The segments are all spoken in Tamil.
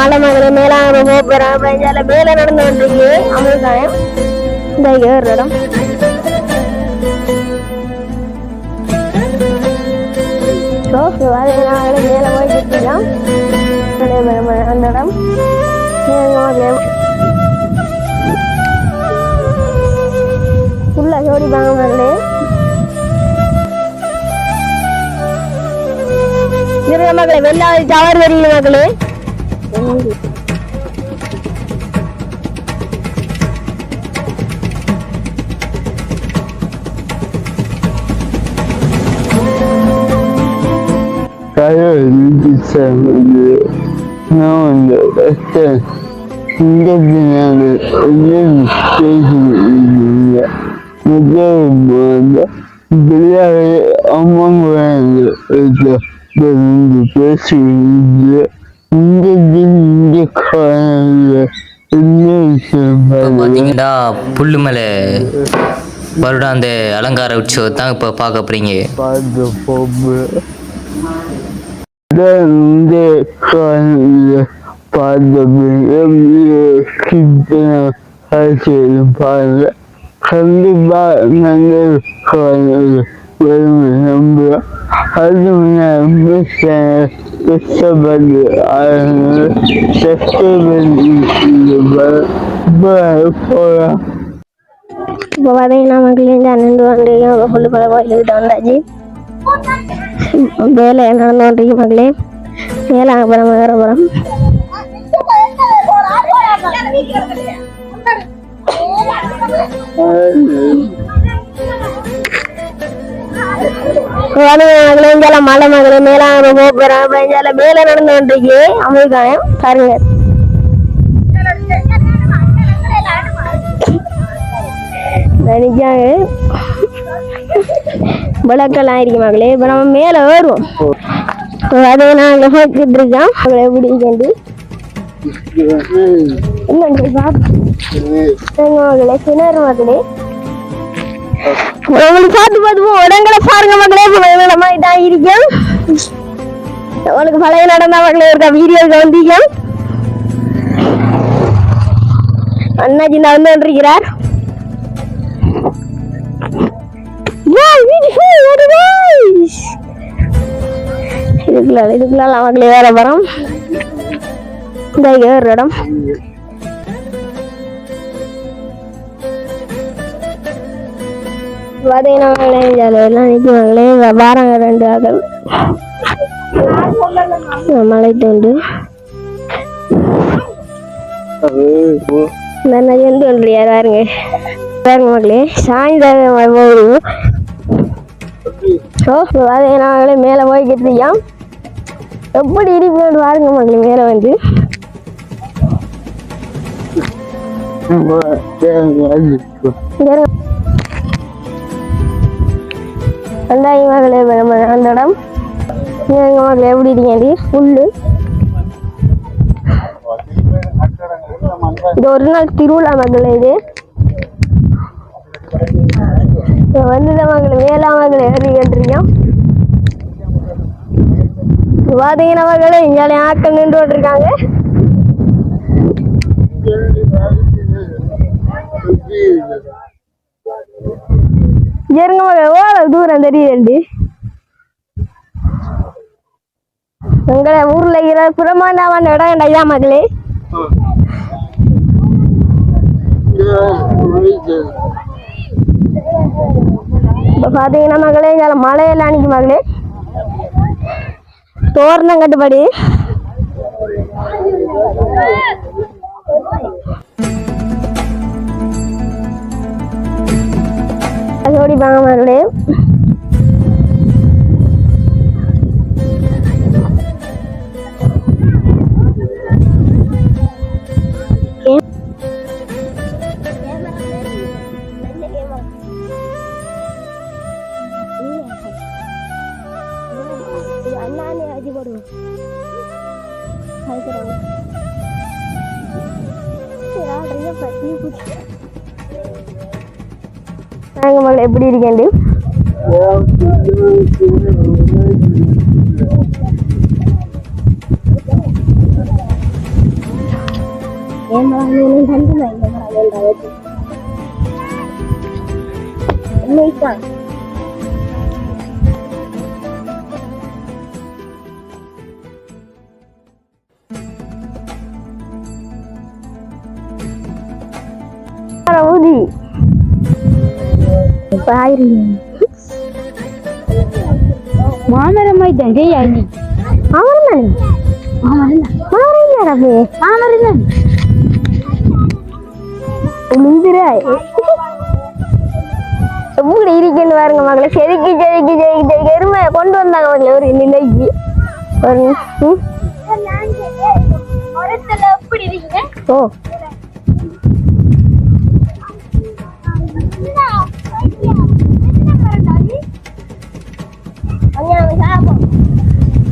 மலை மகளை மேலாக போகிறோம் அப்படின்னால மேலே நடந்து வந்திருக்கு அமிர்தாயம் இந்த ஏறு இடம் ஸோ அதனால மேலே போயிட்டு இருக்கலாம் அந்த இடம். ஃபுல்லாக ஜோடி பாங்க மகளே வெள்ளாவது டவர் வரீங்க மகளே நான் வந்து இந்த நாங்கள் எல்லாம் பேசுகிறீங்க முதல் புல்லு பிள்ளைகளை இந்த வருடாந்த அலங்கார உற்சவத்தை இப்போ பார்க்க போறீங்க. கண்டிப்பா போப்பு இப்போ பார்த்தீங்கன்னா மக்களே இந்த அண்ணன் வந்து புல்லு பல வந்தாச்சு வேலை வேலை அப்புறம் புறம் மகளே இங்கால மலை மகளே மேலாக போகிறோம் அப்படின்னால மேலே நடந்து கொண்டிருக்கு. அமிர்தாயம் பாருங்க. நினைச்சாங்க விளக்கெல்லாம் இருக்கு மகளே. இப்போ நம்ம மேலே வருவோம். அதை நாங்கள் போய்கிட்டு இருக்கோம். அவளை எப்படி கண்டு எங்க மகளே கிணறு மகளே. உங்களுக்கு பார்த்து பார்த்து போ இடங்களை பாருங்க மக்களே பழைய நம்ம இதான் இருக்கோம் உங்களுக்கு பழைய நடந்தா மக்களே இருக்க வீடியோ வந்தீங்க அண்ணாஜி நான் வந்து கொண்டிருக்கிறார் beautiful! What a nice! இதுக்குள்ள இதுக்குள்ள அவங்களே வேற வரோம் இந்த இடம் பார்த்தீங்கன்னா நிற்குவாங்களே வாராங்க ரெண்டு ஆக்கள் மலை தோண்டு இந்த எந்த பாருங்க பாருங்க மக்களே சாயந்தரம் போகுது ஸோ பார்த்தீங்கன்னா மேலே போய்கிட்டு இருக்கோம் எப்படி இருக்குன்னு பாருங்க மக்களே மேலே வந்து இங்க வந்தாய் மகளே நம்ம அந்த இடம் எங்க மகளே எப்படி இருக்கீங்க? புல்லு. இது ஒரு நாள் திருவிழா மகளே இது. இப்போ மகளே வேளா மகளே ஏறி கேட்டிருக்கோம் பார்த்தீங்கன்னா மகளே இங்கே ஆட்கள் நின்று கொண்டிருக்காங்க. இருங்க மகளே ஓட தூரம் தெரியுது எங்களை ஊர்ல இருக்கிற பிரமாண்டமான இடம் ஐயா மகளே. இப்போ பார்த்தீங்கன்னா மகளே இங்கே மழையெல்லாம் அன்னைக்கு மகளே. தோரணம் கட்டுப்படி. அதோடி வாங்க மகளே அண்ணானே அடி நாங்கள் எப்படி இருக்கேன் ஏன் இப்ப ஆயிரம் மாமரமாய்? தங்கை ஆகி மாமரம் மாமரம் இல்லடா மாமரம் உளுந்துராய் எப்படி இருக்குன்னு பாருங்க மக்களை செதுக்கி செதுக்கி செதுக்கி செதுக்கி. எருமை கொண்டு வந்தாங்க மக்களை ஒரு நிலைக்கு. ஒரு. ஓ.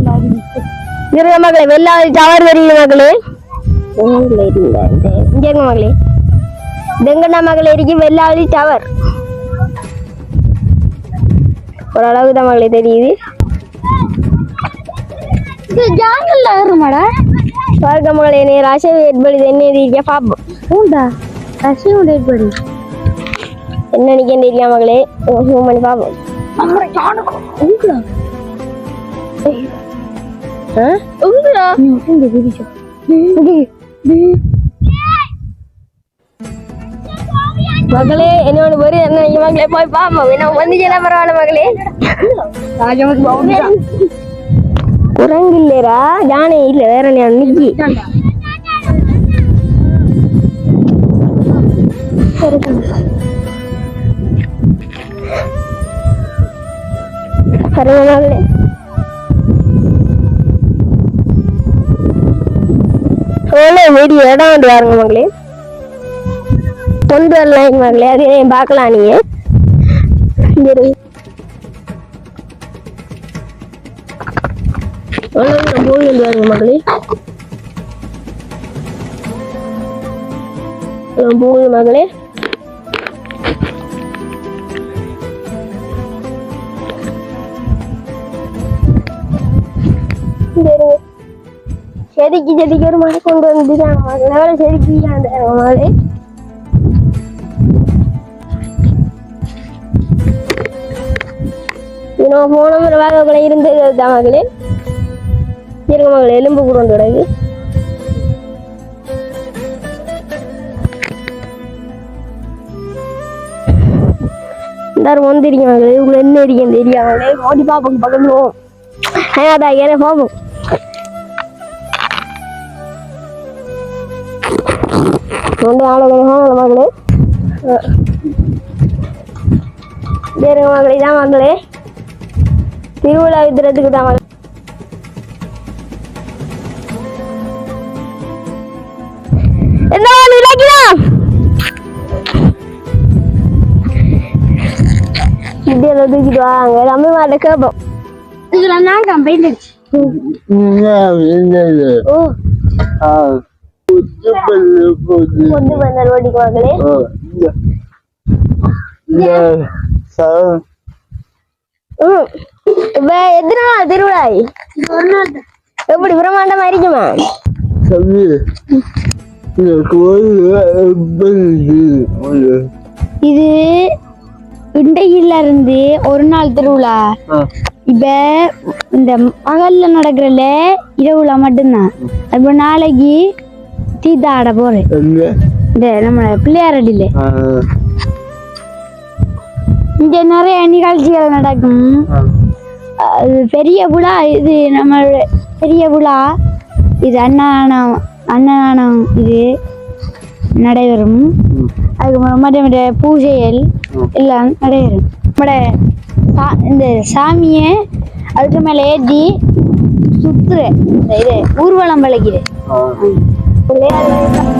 இல்லாது இருங்க மகளே வெள்ளாவது டவர் தெரியுது மகளே. இல்லை இல்லை இங்க இருங்க மகளே. தெங்கண்ணா மகளே இருக்கு வெள்ளாவது டவர் ஓரளவுக்கு தான் மகளே தெரியுது. ஜாங்கல்ல வருமாடா பாருங்க மகளே நீ ராசை ஏற்படுது என்ன இருக்கா பாப்போம். பூண்டா ரசியோட ஏற்படு. என்ன நினைக்க தெரியா மகளே பண்ணி பாப்போம் மகளே என்னோட ஒரு என்ன மகளே போய் பாப்போம். என்ன வந்துச்சுன்னா பரவாயில்ல மகளே? குரங்கு இல்லையரா யானை இல்ல வேற என்ன நிக்கி. பாருங்க மகளே எவ்வளோ வீடியோ இடம் வந்து பாருங்க மகளே. கொண்டு வரலாம் மகளே அது பார்க்கலாம் நீங்க இங்க இரு. எவ்வளோ தூரம் போகுது பாருங்க மகளே. போகுது மகளே. செதுக்கி செதுக்கி ஒரு மழை கொண்டு வந்துட்டாங்க. மகளே எவ்வளோ செதுக்கி அந்த மாதிரி. இன்னும் போன முறை வாங்கக்குள்ள இருந்தது தான் மகளே. இருங்க மகளே எலும்பு கூட ஒன்று கிடக்கு எல்லாரும் வந்துருங்க மகளே. உங்களை என்ன இருக்கேன் தெரியாங்களே ஓடி பார்ப்போம் பக்கத்துல போவோம் அதான் ஏன்னா பார்ப்போம் கொண்டு ஆளுங்க மகளே. அஹ். இருங்க மகளே இதான் மகளே. திருவிழா வித்துறதுக்கு தான் மகளே. என்ன நிலைக்கலாம் இப்படி அதை தூக்கிட்டு வாங்க நம்ம மாட்ட கேட்போம் இதுல நான் கம்பெயின் ஓ. இப்ப எத்தனை நாள் நாள் எப்படி பிரம்மாண்டமா இருக்குமா தம்பி இந்த கோயில்? இது இண்டையில இருந்து ஒரு நாள் திருவிழா. இப்ப இந்த பகல்ல நடக்கிறல இரவுல மட்டும்தான். இப்ப நாளைக்கு தீத்தா ஆட போறேன் நம்ம பிள்ளையார் அடியில இங்க நிறைய நிகழ்ச்சிகள் நடக்கும் பெரிய விழா இது நம்ம பெரிய விழா இது அன்னதானம் அன்னதானம் இது நடைபெறும். அதுக்கப்புறம் மற்ற பூஜைகள். எல்லாம் நடைபெறும் நம்மட சா- இந்த சாமியை அதுக்கு மேலே ஏற்றி சுத்துற இந்த இது ஊர்வலம் பழகிற 我来了